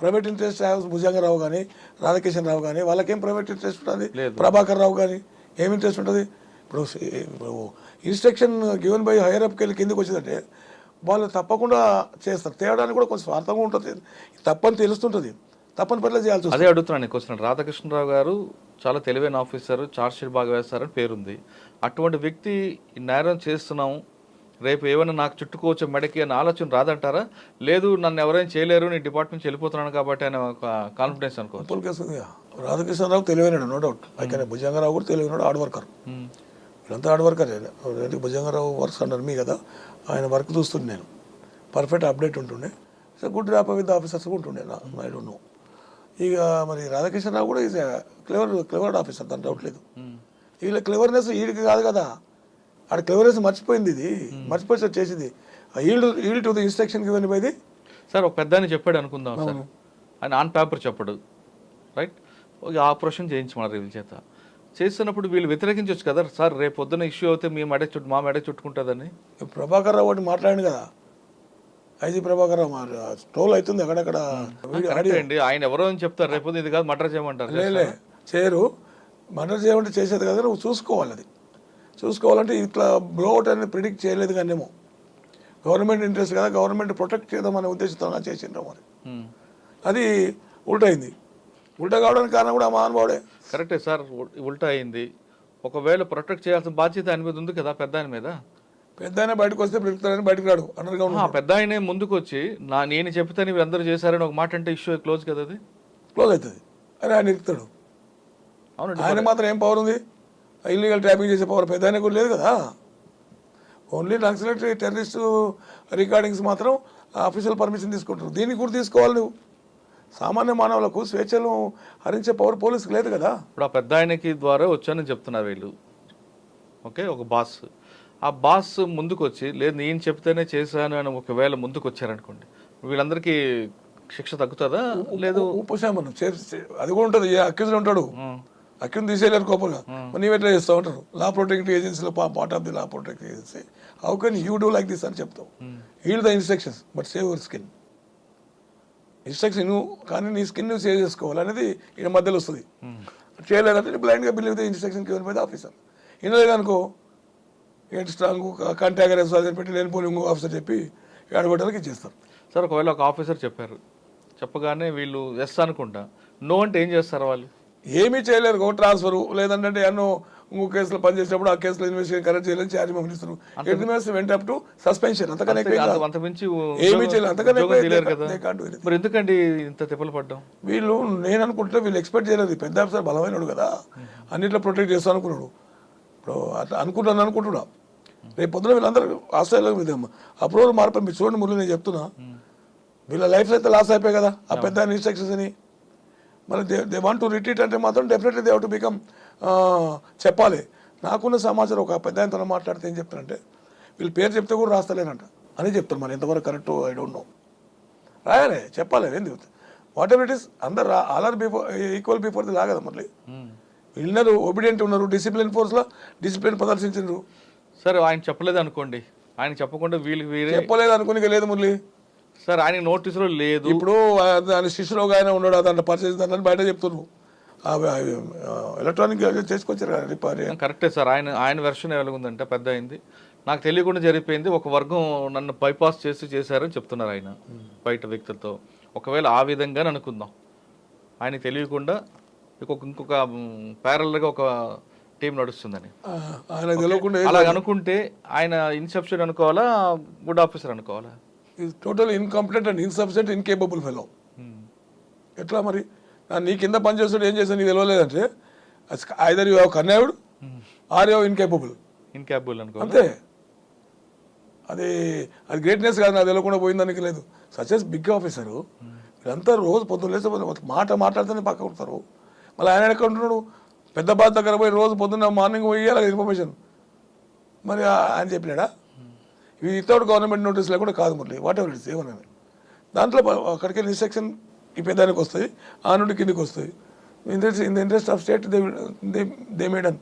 Speaker 2: private interest Bhujangarao కానీ రాధాకిషన్ రావు కానీ వాళ్ళకేం ప్రైవేట్ ఇంట్రెస్ట్ ఉంటుంది. ప్రభాకర్ రావు కానీ ఏం ఇంట్రెస్ట్ ఉంటుంది? ఇప్పుడు ఇన్స్ట్రక్షన్ గివెన్ బై హైయర్ అప్కి వెళ్ళి కిందకి వచ్చిందంటే వాళ్ళు తప్పకుండా చేస్తారు. తేవడానికి కూడా కొంచెం స్వార్థంగా ఉంటుంది. తప్పని తెలుస్తుంటుంది. తప్పని పట్ల చేయాల్సి
Speaker 1: అదే అడుగుతున్నాను క్వశ్చన్. రాధాకృష్ణరావు గారు చాలా తెలివైన ఆఫీసర్ చార్జ్ షీట్ బాగా వేస్తారని పేరుంది. అటువంటి వ్యక్తి నేరం చేస్తున్నాం. రేపు ఏమైనా నాకు చుట్టుకోవచ్చు మెడకి అని ఆలోచన రాదంటారా? లేదు నన్ను ఎవరైనా చేయలేరు నేను డిపార్ట్మెంట్ నుంచి వెళ్ళిపోతున్నాను కాబట్టి అనే ఒక కాన్ఫిడెన్స్
Speaker 2: ఉంది. రాధాకృష్ణరావు తెలివైనడు నో డౌట్ అయితే భుజంగరావు కూడా తెలివైనడు హార్డ్ వర్కర్
Speaker 1: మ్మ్.
Speaker 2: వీళ్ళంతా హార్డ్ వర్కర్ ఏంటి భుజంగరావు వర్క్స్ అంటారు మీ కదా? ఆయన వర్క్ చూస్తుండే నేను. పర్ఫెక్ట్ అప్డేట్ ఉంటుండే. So good rap with officers ఉంటుండే. నా ఐ డోంట్ నో ఇక మరి రాధాకృష్ణరావు కూడా ఈజ్ క్లెవర్ క్లెవర్ ఆఫీసర్ దాని డౌట్ లేదు.
Speaker 1: మ్మ్.
Speaker 2: వీళ్ళ క్లెవర్నెస్ వీడికి కాదు కదా. ఆడ క్లెవర్నెస్ మర్చిపోయింది ఇది. మర్చిపోయి సార్ చేసింది yield yield to the instruction given by the
Speaker 1: sir ఒక పెద్ద చెప్పాడు అనుకుందాం సార్ ఆయన ఆన్ పేపర్ చెప్పడు. రైట్ ఆపరేషన్ చేయించమన్నారు వీళ్ళ చేత. చేస్తున్నప్పుడు వీళ్ళు వ్యతిరేకించవచ్చు కదా సార్ రేపు పొద్దున ఇష్యూ అయితే మీ మెడ చుట్టూ మా మెడ చుట్టుకుంటుందని.
Speaker 2: ప్రభాకర్ రావు మాట్లాడింది కదా. ఐజీ ప్రభాకర్ రావు ట్రోల్ అవుతుంది అక్కడక్కడ
Speaker 1: అండి. ఆయన ఎవరో అని చెప్తారు. రేపు ఇది కాదు మటర్ చేయమంటారు.
Speaker 2: లేలే చేయరు. మర్డర్ చేయమంటే చేసేది కదా నువ్వు చూసుకోవాలి అది. చూసుకోవాలంటే ఇట్లా బ్లోఅవుట్ అనేది ప్రిడిక్ట్ చేయలేదు కానేమో గవర్నమెంట్ ఇంట్రెస్ట్ కదా గవర్నమెంట్ ప్రొటెక్ట్ చేద్దామనే ఉద్దేశంతో చేసిండ్రు మరి. అది ఉల్టా అయింది ఉల్టా కావడానికి కారణం కూడా మహానుభావుడే
Speaker 1: కరెక్టే సార్ ఉల్- ఉల్టా అయింది. ఒకవేళ ప్రొటెక్ట్ చేయాల్సిన బాధ్యత ఆయన మీద ఉంది కదా పెద్ద ఆయన మీద?
Speaker 2: పెద్ద ఆయన బయటకు వస్తే పిలుపుతారని బయటకు రాడు. అండర్గా
Speaker 1: పెద్ద ఆయనే ముందుకు వచ్చి నా నేను చెప్తాను మీరు అందరూ చేశారని ఒక మాట అంటే ఇష్యూ క్లోజ్ కదా అది?
Speaker 2: క్లోజ్ అవుతుంది. అని ఆయన ఇరుకుతాడు.
Speaker 1: అవునండి
Speaker 2: ఆయన మాత్రం ఏం పవర్ ఉంది? ఇల్లీగల్ ట్రాపింగ్ చేసే పవర్ పెద్ద ఆయనకు కూడా లేదు కదా? ఓన్లీ నక్సలైట్ టెర్రరిస్ట్ రికార్డింగ్స్ మాత్రం అఫీషియల్ పర్మిషన్ తీసుకుంటారు. దీనికి కూడా తీసుకోవాలి నువ్వు. సామాన్య మానవులకు స్వేచ్ఛను హరించే పవర్ పోలీసుకు లేదు కదా?
Speaker 1: ఇప్పుడు ఆ పెద్ద ఆయనకి ద్వారా వచ్చానని చెప్తున్నారు వీళ్ళు. ఓకే ఒక బాస్ ఆ బాస్ ముందుకు వచ్చి లేదు నేను చెప్తేనే చేశాను అని ఒకవేళ ముందుకు వచ్చారనుకోండి వీళ్ళందరికీ శిక్ష తగ్గుతుందా? లేదు.
Speaker 2: ఉపశమనం అది కూడా ఉంటుంది. ఏ అక్యూజ్లో ఉంటాడు.
Speaker 1: ఉం.
Speaker 2: అక్యూజ్ తీసేయలేరు కోపంగా. నీవు ఎట్లా చేస్తావు అంటారు. లా ప్రొటెక్టివ్ ఏజెన్సీలో part of the law protective agency. How can you do like this అని చెప్తావు. Heed the instructions but save your skin instruction నువ్వు కానీ నీ స్కిన్ నువ్వు సేవ్ చేసుకోవాలి అనేది ఈయన మధ్యలో వస్తుంది. చేయలేదంటే బ్లైండ్గా believe the instruction given by the officer వినలేదనుకో ఏంటి స్ట్రాంగ్ కంటాగర్ అని పెట్టి లేని పోలింగ్ ఆఫీసర్ చెప్పి ఆడబట్టడానికి ఇచ్చేస్తారు
Speaker 1: సార్ ఒకవేళ ఒక ఆఫీసర్ చెప్పారు. చెప్పగానే వీళ్ళు ఎస్ అనుకుంటా. నో అంటే ఏం చేస్తారు వాళ్ళు?
Speaker 2: ఏమీ చేయలేరు. ఒక ట్రాన్స్ఫర్ లేదంటే ఎన్నో ఇంకో కేసులో పనిచేసినప్పుడు ఆ కేసులో ఇన్వెస్టిగేషన్ కరెక్ట్ చేయాలని ఛార్జ్ పంపిస్తారు ఎడ్యుకేషన్ వెంట అప్ టు సస్పెన్షన్ అంతకన్నా ఎక్కువ ఏం
Speaker 1: అంత-
Speaker 2: కాదు.
Speaker 1: అంతమించి
Speaker 2: ఏమీ చేయలేదు.
Speaker 1: మరి ఎందుకండి ఇంత తిప్పలు పడ్డాం?
Speaker 2: వీళ్ళు నేను అనుకుంటే వీళ్ళు ఎక్స్పెక్ట్ చేయలేదు. పెద్ద ఆఫీసర్ బలమైనడు కదా. అన్నిట్లో ప్రొటెక్ట్ చేస్తాను అనుకున్నాడు. ఇప్పుడు అట్లా అనుకుంటాను అనుకుంటున్నా. రేపు పొద్దున వీళ్ళందరూ ఆస్ట్రేలియా అప్రూవల్ మార్పు మీరు చూడండి మురళి నేను చెప్తున్నా. వీళ్ళ లైఫ్ అయితే లాస్ అయిపోయాయి కదా. ఆ పెద్ద ఇన్స్ట్రక్షన్స్ అని. మరి they they want to retreat అంటే మాత్రం డెఫినెట్లీ దే టు బికమ్ చెప్పాలి. నాకున్న సమాచారం ఒక పెద్ద ఆయనతో మాట్లాడితే ఏం చెప్తారంటే వీళ్ళ పేరు చెప్తే కూడా రాస్తలేనంట. అని చెప్తారు మరి. ఎంతవరకు కరెక్ట్ ఐ డోంట్ నో రాయాలి చెప్పాలి ఏంది? వాట్ ఎవర్ ఇట్ ఇస్ అందరు all are before equal before the లాగదా మళ్ళీ వీళ్ళన్నారు ఒబిడియంట్ ఉన్నారు డిసిప్లిన్ ఫోర్స్లో డిసిప్లిన్ ప్రదర్శించారు
Speaker 1: సరే ఆయన చెప్పలేదు అనుకోండి ఆయన చెప్పకుండా వీళ్ళకి వీరే
Speaker 2: చెప్పలేదు అనుకుని లేదు మురళి.
Speaker 1: సార్ ఆయన నోటీసులో లేదు.
Speaker 2: ఇప్పుడు ఆ దాని శిష్యులో ఆయన ఉన్నాడు దాంట్లో పర్చేజ్ దాంట్లో బయట చెప్తున్నారు. ఎలక్ట్రానిక్ చేసుకొచ్చారు
Speaker 1: కరెక్టే సార్ ఆయన ఆయన వెర్షన్ ఎలాగుందంటే పెద్ద అయింది. నాకు తెలియకుండా జరిగిపోయింది ఒక వర్గం నన్ను బైపాస్ చేసి చేశారని చెప్తున్నారు ఆయన బయట వ్యక్తులతో. ఒకవేళ ఆ విధంగా అనుకుందాం. ఆయనకి తెలియకుండా ఇంకొక ఇంకొక ప్యారల్గా ఒక టీం నడుస్తుందని.
Speaker 2: ఆయన తెలియకుండా
Speaker 1: అలా అనుకుంటే ఆయన ఇన్సెప్షన్ అనుకోవాలా గుడ్ ఆఫీసర్ అనుకోవాలా?
Speaker 2: Total incomplete and insufficient incapable fellow ఎట్లా మరి? నా నీ కింద పని చేస్తాడు ఏం చేస్తాడు నీకు తెలియలేదంటే either you connived or you incapable
Speaker 1: incapable అనుకోవాలా?
Speaker 2: అంతే. అది అది గ్రేట్నెస్ కాదు నాకు తెలియకుండా పోయిందానికి లేదు. సచెస్ బిగ్ ఆఫీసరు వీళ్ళంతా రోజు పొద్దున్న లేస్తే మాట మాట్లాడితేనే పక్క కొడతారు మళ్ళీ ఆయన ఎక్కడ ఉంటున్నాడు? పెద్ద బాధ దగ్గర పోయి రోజు పొద్దున్న మార్నింగ్ పోయి ఇవ్వాలి ఇన్ఫర్మేషన్. మరి ఆయన చెప్పినాడా? ఇది వితౌట్ గవర్నమెంట్ నోటీస్ లేకుండా కాదు మురళి వాట్ ఎవర్ ఇట్స్ ఏమన్నా. దాంట్లో అక్కడికి ఇన్స్ట్రక్షన్ ఈ పెద్దానికి వస్తాయి ఆ నుండి కిందికి వస్తాయి in the in the interest of state they they మేడన్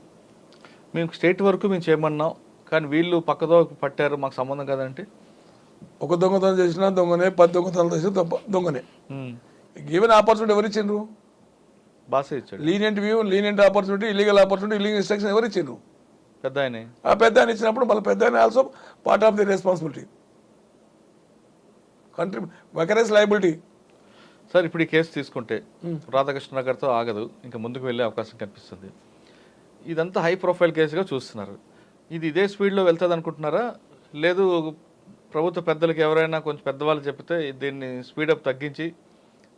Speaker 1: మేము స్టేట్ వరకు మేము చేయమన్నాం కానీ వీళ్ళు పక్కదో పట్టారు మాకు సంబంధం కదంటే?
Speaker 2: ఒక దొంగతనం చేసినా దొంగనే పది దొంగతనాలు చేసినా దొంగ- దొంగనే. గివెన్ ఆపర్చునిటీ ఎవరు ఇచ్చిండ్రు
Speaker 1: బాసే ఇచ్చాడు.
Speaker 2: Lenient view lenient opportunity illegal opportunity illegal instruction ఎవరు ఇచ్చిండ్రు?
Speaker 1: పెద్ద ఆయనే
Speaker 2: ఆ పెద్ద ఆయన ఇచ్చినప్పుడు మళ్ళీ పెద్ద ఆయన also part of the responsibility country vicarious liability
Speaker 1: sir ఇప్పుడు ఈ కేసు తీసుకుంటే రాధాకృష్ణ గారితో ఆగదు. ఇంకా ముందుకు వెళ్ళే అవకాశం కనిపిస్తుంది. ఇదంతా హై ప్రొఫైల్ కేసుగా చూస్తున్నారు. ఇది ఇదే స్పీడ్లో వెళ్తుంది అనుకుంటున్నారా లేదు ప్రభుత్వ పెద్దలకు ఎవరైనా కొంచెం పెద్దవాళ్ళు చెప్తే దీన్ని స్పీడప్ తగ్గించి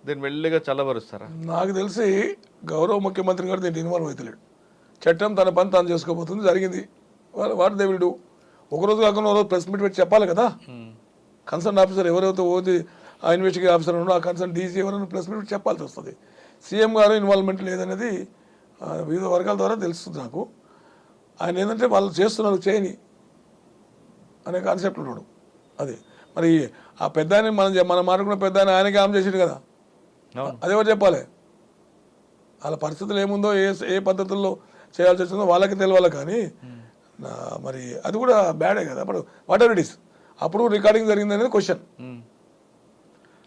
Speaker 1: దీన్ని మెల్లిగా చల్లబరుస్తారా?
Speaker 2: నాకు తెలిసి గౌరవ ముఖ్యమంత్రి గారు దీంట్లో ఇన్వాల్వ్ అవుతలేడు చట్టం తన పని తాను చేసుకోబోతుంది జరిగింది. What they will do. ఒకరోజు కాకుండా ఒకరోజు ప్రెస్ మీట్ పెట్టి చెప్పాలి కదా. కన్సర్న్ ఆఫీసర్ ఎవరైతే ఓది ఆ ఇన్వెస్టిగేట్ ఆఫీసర్ ఉన్నాడో ఆ కన్సర్న్ డీసీ ఎవరైనా ప్రెస్ మీట్ పెట్టి చెప్పాల్సి వస్తుంది. సీఎం గారు ఇన్వాల్వ్మెంట్ లేదనేది వివిధ వర్గాల ద్వారా తెలుస్తుంది నాకు. ఆయన ఏంటంటే వాళ్ళు చేస్తున్నారు చేయని అనే కాన్సెప్ట్ ఉన్నాడు. అది. మరి ఆ పెద్ద మనం మనం మాట్లాడుకున్న పెద్ద ఆయన ఆయనకి ఆమె చేసిండు కదా. అదేవరు చెప్పాలి? వాళ్ళ పరిస్థితులు ఏముందో ఏ ఏ పద్ధతుల్లో చేయాల్సి వచ్చిందో వాళ్ళకి తెలియాలి కానీ నా- మరి అది కూడా బ్యాడే కదా. అప్పుడు వాట్ ఎవర్ ఇట్ ఇస్ అప్పుడు రికార్డింగ్ జరిగింది అనేది క్వశ్చన్.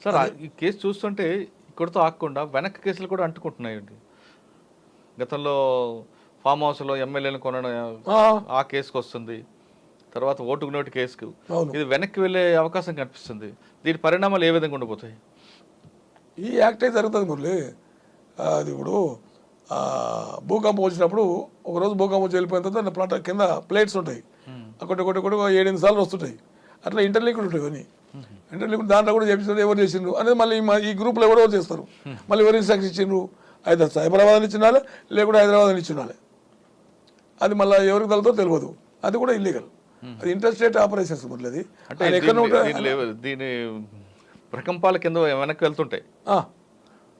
Speaker 1: సార్ ఈ కేసు చూస్తుంటే ఇక్కడితో ఆగకుండా వెనక్కి కేసులు కూడా అంటుకుంటున్నాయండి. గతంలో ఫామ్ హౌస్లో ఎమ్మెల్యేలు కొనడం ఆ. కేసుకు వస్తుంది. తర్వాత ఓటుకు నోటు కేసుకు. ఇది వెనక్కి వెళ్ళే అవకాశం కనిపిస్తుంది. దీని పరిణామాలు ఏ విధంగా ఉండిపోతాయి
Speaker 2: ఈ యాక్టే జరుగుతుంది మురళి. అది ఇప్పుడు భూకంపం వచ్చినప్పుడు ఒకరోజు భూకంపం వచ్చి వెళ్ళిపోయిన తర్వాత ప్లాట్ కింద ప్లేట్స్ ఉంటాయి. ఒకటి ఒకటి ఒకటి ఏడెనిమిది సార్లు వస్తుంటాయి. అట్లా ఇంటర్లీక్డ్ ఉంటాయి ఇవన్నీ. ఇంటర్లీక్డ్ దాంట్లో కూడా చేపించారు ఎవరు చేసిండ్రు అనేది మళ్ళీ ఈ గ్రూప్లో ఎవరు చేస్తారు. మళ్ళీ ఎవరు ఇన్స్ట్రక్షన్ ఇచ్చిండ్రు? అయితే సైబరాబాద్ ఇచ్చినాలే లేకుంటే హైదరాబాద్ ఇచ్చినాలే అది మళ్ళీ ఎవరికి తలతో తెలియదు. అది కూడా ఇల్లీగల్ అది ఇంటర్స్టేట్ ఆపరేషన్స్ మరి అది.
Speaker 1: అంటే
Speaker 2: ఎక్కడ
Speaker 1: దీని ప్రకంపాల కింద వెనక్కి వెళ్తుంటాయి.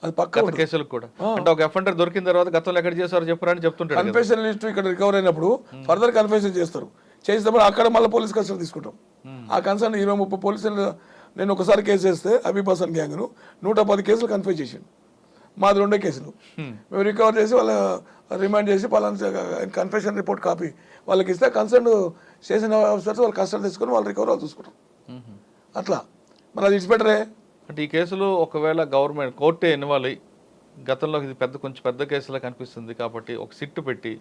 Speaker 2: అది పక్క
Speaker 1: గత కేసులకు కూడా. అంటే ఒక ఎఫ్ఎండర్ దొరికిన తర్వాత గతంలో ఎక్కడ చేశారో చెప్పరా అని చెప్తుంటాడు కదా.
Speaker 2: కన్ఫెషన్ లిస్ట్ ఇక్కడ రికవర్ అయినప్పుడు ఫర్దర్ కన్ఫెషన్ చేస్తారు. చేసినప్పుడు అక్కడ మళ్ళీ పోలీస్ కస్టడీ తీసుకుంటాం. ఆ కన్సర్న్ ఇరవై ముప్పై పోలీసులు నేను ఒకసారి కేసు చేస్తే అబీబ్ హసన్ గ్యాంగ్ను నూట పది కేసులు కన్ఫ్యూజ్ చేసిండు. మాది రెండే కేసులు. మేము. రికవర్ చేసి వాళ్ళ రిమాండ్ చేసి పలానా కన్ఫెషన్ రిపోర్ట్ కాపీ వాళ్ళకి ఇస్తే కన్సర్న్ స్టేషన్ ఆఫీసర్స్ వాళ్ళు కస్టడీ తీసుకొని వాళ్ళు రికవర్ వాళ్ళు చూసుకుంటాం. అట్లా. మరి అది ఇచ్చిపెట్టరే
Speaker 1: అంటే ఈ కేసులో ఒకవేళ గవర్నమెంట్ కోర్టే ఇన్వాల్వ్ అయ్యి గతంలో ఇది పెద్ద కొంచెం పెద్ద కేసులా కనిపిస్తుంది కాబట్టి ఒక సిట్టు పెట్టి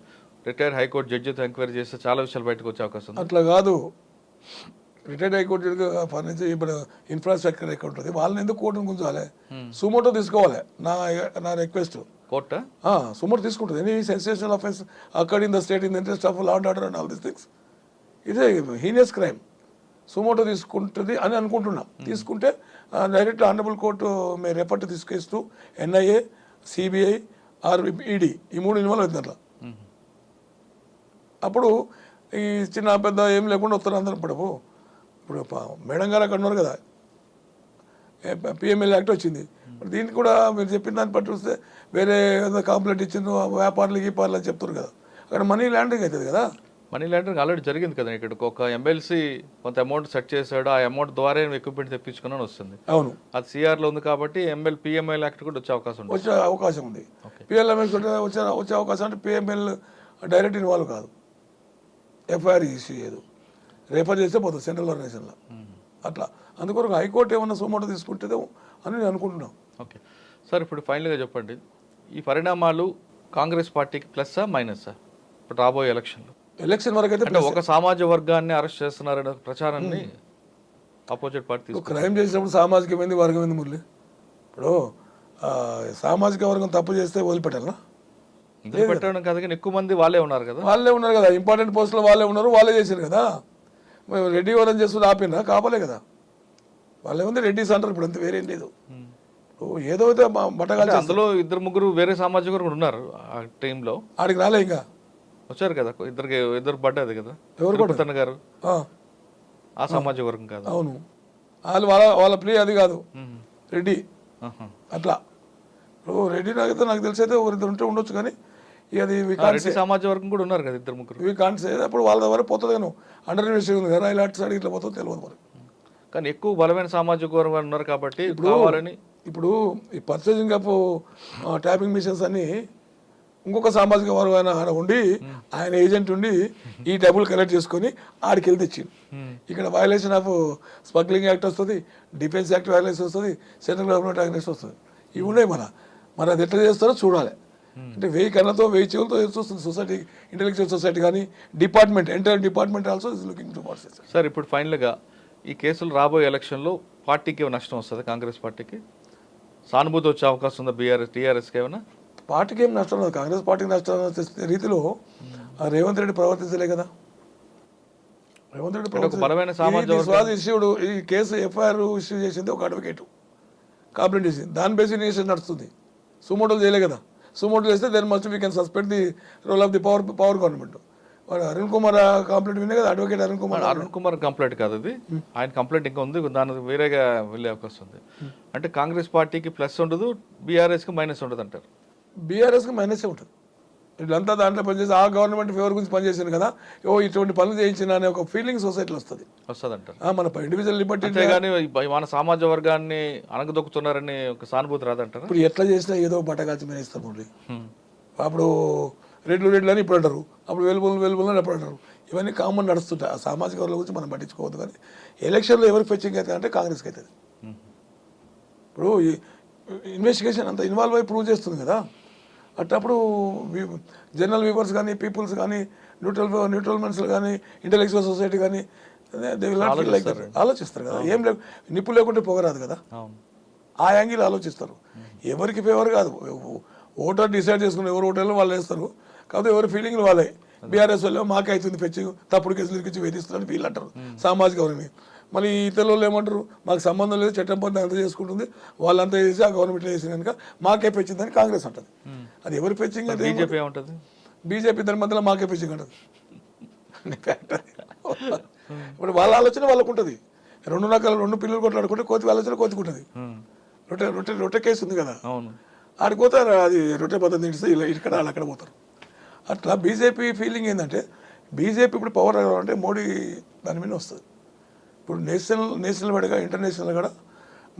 Speaker 1: రిటైర్డ్ హైకోర్టు జడ్జితో ఎంక్వైరీ చేస్తే చాలా విషయాలు బయటకు వచ్చే అవకాశం ఉంది.
Speaker 2: అట్లా కాదు. రిటైర్డ్ హైకోర్టు ఫర్నిచర్ ఇప్పుడు ఇన్ఫ్రాస్ట్రక్చర్ ఎక్కడ ఉంటుంది? వాళ్ళని ఎందుకు కోర్టును గుంజాలి సుమోటో తీసుకోవాలి. నా నా రిక్వెస్ట్
Speaker 1: కోర్టా?
Speaker 2: సుమోటో తీసుకుంటుంది. ఎనీ సెన్సేషనల్ అఫెన్స్ అక్కడ in the state in the interest of law and order and all this things ఇదే హీనియస్ క్రైమ్ సుమోటో తీసుకుంటుంది అని అనుకుంటున్నా. తీసుకుంటే direct honourable court may refer to this case to NIA CBI or ED ఈ మూడు involve అవుతుంది అట్లా అప్పుడు ఈ చిన్న పెద్ద ఏం లేకుండా వస్తారు అందరం ఇప్పుడు. ఇప్పుడు మేడం గారు అక్కడ ఉన్నారు కదా. పిఎంఎల్ యాక్ట్ వచ్చింది. దీనికి కూడా మీరు చెప్పిన దాన్ని పట్టి చూస్తే వేరే కాంప్లైంట్ ఇచ్చిండ్రు వ్యాపారులు గీపార్లు అని చెప్తారు కదా. అక్కడ మనీ ల్యాండింగ్ అవుతుంది కదా.
Speaker 1: మనీ లాండరింగ్ ఆల్రెడీ జరిగింది కదా ఇక్కడ ఒక ఎమ్మెల్సీ కొంత అమౌంట్ సెట్ చేశాడు ఆ అమౌంట్ ద్వారా ఎక్విప్మెంట్ తెప్పించుకున్నాను వస్తుంది.
Speaker 2: అవును.
Speaker 1: అది సిఆర్లో ఉంది కాబట్టి ఎంఎల్ పిఎంఎల్ యాక్ట్ కూడా వచ్చే అవకాశం ఉంది
Speaker 2: వచ్చే అవకాశం ఉంది.
Speaker 1: Okay.
Speaker 2: పిఎల్ఎంఎస్ వచ్చే వచ్చే అవకాశం అంటే పిఎంఎల్ డైరెక్ట్ ఇన్వాల్వ్ కాదు. ఎఫ్ఐఆర్ ఇష్యూ చేయదు రేఫర్ చేస్తే పోతుంది సెంట్రల్ ఆర్గనైజేషన్లో అట్లా. అందుకొరకు హైకోర్టు ఏమన్నా సుమోటో తీసుకుంటుందో అని నేను అనుకుంటున్నాను.
Speaker 1: ఓకే. సార్ ఇప్పుడు ఫైనల్గా చెప్పండి. ఈ పరిణామాలు కాంగ్రెస్ పార్టీకి ప్లస్సా మైనస్సా? ఇప్పుడు రాబోయే ఎలక్షన్లో?
Speaker 2: ఎలక్షన్ వరకు అయితే
Speaker 1: ఒక సామాజిక వర్గాన్ని అరెస్ట్ చేస్తున్నారనే ప్రచారాన్ని ఆపోజిట్ పార్టీ తీసుకుంది.
Speaker 2: క్రైమ్ చేసినప్పుడు సామాజికమైంది వర్గమైంది మురళి. ఇప్పుడు సామాజిక వర్గం తప్పు చేస్తే వదిలిపెట్టాలా
Speaker 1: పెట్టడం కాదు కానీ ఎక్కువ మంది వాళ్ళే ఉన్నారు కదా.
Speaker 2: వాళ్ళే ఉన్నారు కదా. ఇంపార్టెంట్ పోస్టులో వాళ్ళే ఉన్నారు వాళ్ళే చేశారు కదా. మరి రెడ్డి వాళ్ళని చేస్తుంది ఆపినా కాపలే కదా. వాళ్ళే ఉంది రెడ్డిస్ అంటారు ఇప్పుడు అంత వేరేం లేదు. ఇప్పుడు ఏదో అయితే బట్టగా
Speaker 1: అందులో ఇద్దరు ముగ్గురు వేరే సామాజిక వర్గం ఉన్నారు ఆ టీంలో
Speaker 2: ఆడికి రాలే ఇంకా.
Speaker 1: వచ్చారు కదా ఇద్దరికి ఇద్దరు పడ్డది కదా?
Speaker 2: ఎవరు
Speaker 1: తిరుపతన్న గారు?
Speaker 2: ఆ,
Speaker 1: సామాజిక వర్గం కాదు.
Speaker 2: అవును. వాళ్ళు వాళ్ళ వాళ్ళ ప్లే అది కాదు. రెడ్డి. అట్లా. ఇప్పుడు రెడ్డి నాకైతే నాకు తెలిసి అయితే ఒకరిద్దరు ఉంటే ఉండొచ్చు కానీ ఇక అది
Speaker 1: రెడ్డి సామాజిక వర్గం కూడా ఉన్నారు కదా ఇద్దరు ముగ్గురు?
Speaker 2: ఇవి కాంట్ సే అప్పుడు వాళ్ళ ద్వారా పోతుంది కానీ అండర్ ఇన్వెస్టిగేషన్ ఉంది కదా ఇలాంటి సైడ్ ఇట్లా పోతుంది తెలియదు మరి.
Speaker 1: కానీ ఎక్కువ బలమైన సామాజిక వర్గం ఉన్నారు కాబట్టి కావాలని
Speaker 2: ఇప్పుడు ఈ పర్చేసింగ్ ఆఫ్ ట్యాపింగ్ మిషన్స్ అన్ని ఇంకొక సామాజిక వర్గం ఆడ ఉండి ఆయన ఏజెంట్ ఉండి ఈ డబ్బులు కలెక్ట్ చేసుకొని ఆడికి వెళ్ళి తెచ్చిండు. ఇక్కడ వయలేషన్ ఆఫ్ స్మగ్లింగ్ యాక్ట్ వస్తుంది డిఫెన్స్ యాక్ట్ వయలేషన్ వస్తుంది సెంట్రల్ గవర్నమెంట్ యాక్ట్ వస్తుంది. ఇవి ఉన్నాయి మన. మరి అది ఎట్లా చేస్తారో చూడాలి. అంటే వెయ్యి కళ్ళతో వెయ్యి చెవులతో చూస్తుంది సొసైటీ ఇంటెలెక్చువల్ సొసైటీ కానీ department entire department also is looking to process
Speaker 1: sir ఇప్పుడు ఫైనల్గా ఈ కేసులు రాబోయే ఎలక్షన్లో పార్టీకి నష్టం వస్తుంది? కాంగ్రెస్ పార్టీకి? సానుభూతి వచ్చే అవకాశం ఉందా? బీఆర్ఎస్ టీఆర్ఎస్కి ఏమైనా?
Speaker 2: పార్టీకి ఏం నష్టం లేదు కాంగ్రెస్ పార్టీకి నష్టం రీతిలో రేవంత్ రెడ్డి ప్రవర్తించలే కదా. రేవంత్ రెడ్డి స్వాది ఇష్యూడు ఈ కేసు ఎఫ్ఐఆర్ ఇష్యూ చేసింది ఒక అడ్వకేట్. కంప్లైంట్ చేసింది. దాని బేస్ ఇన్వెస్టిగేషన్ నడుస్తుంది. సుమోటోలు చేయలే కదా. సుమోటోలు చేస్తే then must we can suspend the role of the power power government. Arun Kumar complaint వినే కదా? అడ్వకేట్ అరుణ్ కుమార్.
Speaker 1: అరుణ్ కుమార్ కంప్లైంట్ కాదు అది ఆయన కంప్లైంట్ ఇంకా ఉంది. దాని వేరేగా వెళ్ళే అవకాశం ఉంది. అంటే కాంగ్రెస్ పార్టీకి ప్లస్ ఉండదు బీఆర్ఎస్కి మైనస్ ఉండదు అంటారు.
Speaker 2: బీఆర్ఎస్కి మైనసే ఉంటుంది. వీళ్ళంతా దాంట్లో పనిచేసి ఆ గవర్నమెంట్ ఫేవర్ గురించి పనిచేసింది కదా ఓ ఇటువంటి పనులు చేయించిన అనే ఒక ఫీలింగ్ సొసైటీలో వస్తుంది.
Speaker 1: వస్తుంది అంటారు
Speaker 2: మన ఇండివిజువల్ లిబర్టీ
Speaker 1: ఈ మన సమాజ వర్గాన్ని అనగదొక్కుతున్నారని ఒక సానుభూతి రాదంటారా?
Speaker 2: ఇప్పుడు ఎట్లా చేసినా ఏదో బట్టగాల్చి మీద. అప్పుడు రెడ్లు రెడ్లు అని ఇప్పుడు అంటారు. అప్పుడు వెలుబులు వెలుబులు అని ఎప్పుడు అంటారు. ఇవన్నీ కామన్ నడుస్తుంటాయి. ఆ సామాజిక వర్గాల గురించి మనం పట్టించుకోవద్దు కానీ ఎలక్షన్లో ఎవరికి ఫెచ్చింగ్ అవుతుంది అంటే కాంగ్రెస్కి అవుతుంది. ఇప్పుడు ఇన్వెస్టిగేషన్ అంత ఇన్వాల్వ్ అయి ప్రూవ్ చేస్తుంది కదా. అట్టప్పుడు జనరల్ వ్యూవర్స్ కానీ పీపుల్స్ కానీ న్యూట్రల్ న్యూట్రల్ మనుషులు కానీ ఇంటలెక్చువల్ సొసైటీ కానీ ఆలోచిస్తారు. కదా. ఏం లేవు. నిప్పు లేకుంటే పొగరాదు కదా. ఆ యాంగిల్ ఆలోచిస్తారు. ఎవరికి ఫేవర్ కాదు. ఓటర్ డిసైడ్ చేసుకుని ఎవరు ఓటర్లు వాళ్ళు వేస్తారు. కాకపోతే ఎవరి ఫీలింగ్లు వాళ్ళే. బీఆర్ఎస్ వాళ్ళు మాకే అవుతుంది పెంచి తప్పుడు కేసులు ఇరికించి వీళ్ళు అంటారు. సామాజిక వర్గం మళ్ళీ ఇతరుల ఏమంటారు? మాకు సంబంధం లేదు చట్టం పని అంత చేసుకుంటుంది వాళ్ళంతా చేసి ఆ గవర్నమెంట్లో చేసిన కనుక మాకే పెంచిందని కాంగ్రెస్ అంటది. అది ఎవరి పెంచింగ్
Speaker 1: బీజేపీ ఏముంటుంది?
Speaker 2: బీజేపీ దాని మధ్యలో మాకే fact అది. ఇప్పుడు వాళ్ళ ఆలోచన వాళ్ళకు ఉంటుంది రెండు రకాల రెండు పిల్లలు కొట్లాడుకుంటే కోతి ఆలోచన కోతికి ఉంటుంది
Speaker 1: ఉమ్,
Speaker 2: రొట్టె రొట్టె రొట్టె కేసు ఉంది కదా. ఆడికి పోతారు అది రొట్టె పద్ధతి తింటే ఇలా ఇక్కడ వాళ్ళు అక్కడ పోతారు. అట్లా బీజేపీ ఫీలింగ్ ఏంటంటే బీజేపీ ఇప్పుడు పవర్ అంటే మోడీ దాని మీద వస్తుంది. ఇప్పుడు నేషనల్ నేషనల్ వైడ్గా ఇంటర్నేషనల్ కూడా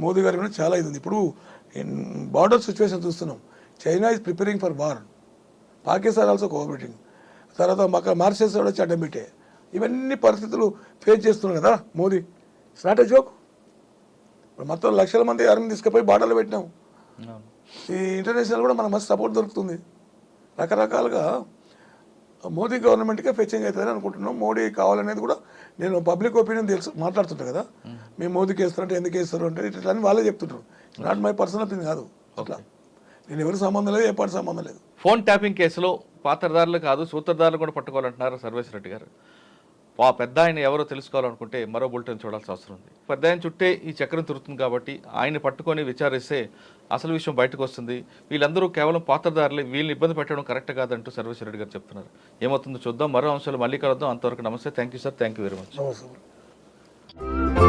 Speaker 2: మోదీ గారి మీద చాలా ఇది ఉంది ఇప్పుడు బార్డర్ సిచ్యువేషన్ చూస్తున్నాం. China is preparing for war Pakistan also cooperating తర్వాత మాకు మార్చెస్ కూడా వచ్చి అడ్డం పెట్టే. ఇవన్నీ పరిస్థితులు ఫేస్ చేస్తున్నారు కదా Modi. It's not a joke ఇప్పుడు మొత్తం లక్షల మంది ఆర్మీ తీసుకుపోయి బార్డర్లో పెట్టినాం. ఈ ఇంటర్నేషనల్ కూడా మనకు మస్తు సపోర్ట్ దొరుకుతుంది. రకరకాలుగా మోదీ గవర్నమెంట్కే ఫెచ్చింగ్ అవుతుందని అనుకుంటున్నాం. మోడీ కావాలనేది కూడా నేను పబ్లిక్ ఒపీనియన్ తెలుసు మాట్లాడుతుంటా కదా. మేము. మోదీకి వేస్తారంటే ఎందుకు వేస్తారు అంటే ఇట్లా అని వాళ్ళే చెప్తుంటారు. నాట్ మై పర్సనల్ ఒపీనియన్ కాదు. అట్లా. నేను ఎవరి సంబంధం లేదు ఏ పార్టీ సంబంధం లేదు.
Speaker 1: ఫోన్ ట్యాపింగ్ కేసులో పాత్రదారులు కాదు సూత్రధారులు కూడా పట్టుకోవాలంటున్నారు సర్వేశ్వర రెడ్డి గారు. ఆ పెద్ద ఆయన ఎవరో తెలుసుకోవాలనుకుంటే మరో బులెటిన్ చూడాల్సిన అవసరం ఉంది. పెద్ద ఆయన చుట్టే ఈ చక్రం తిరుగుతుంది కాబట్టి ఆయన పట్టుకొని విచారిస్తే అసలు విషయం బయటకు వస్తుంది. వీళ్ళందరూ కేవలం పాత్రదారులే వీళ్ళని ఇబ్బంది పెట్టడం కరెక్ట్ కాదంటూ సర్వేశ్వర రెడ్డి గారు చెప్తున్నారు. ఏమవుతుందో చూద్దాం. మరో అంశాలు మళ్ళీ కలుద్దాం. అంతవరకు నమస్తే. Thank you sir. Thank you very much.
Speaker 2: నమస్తే.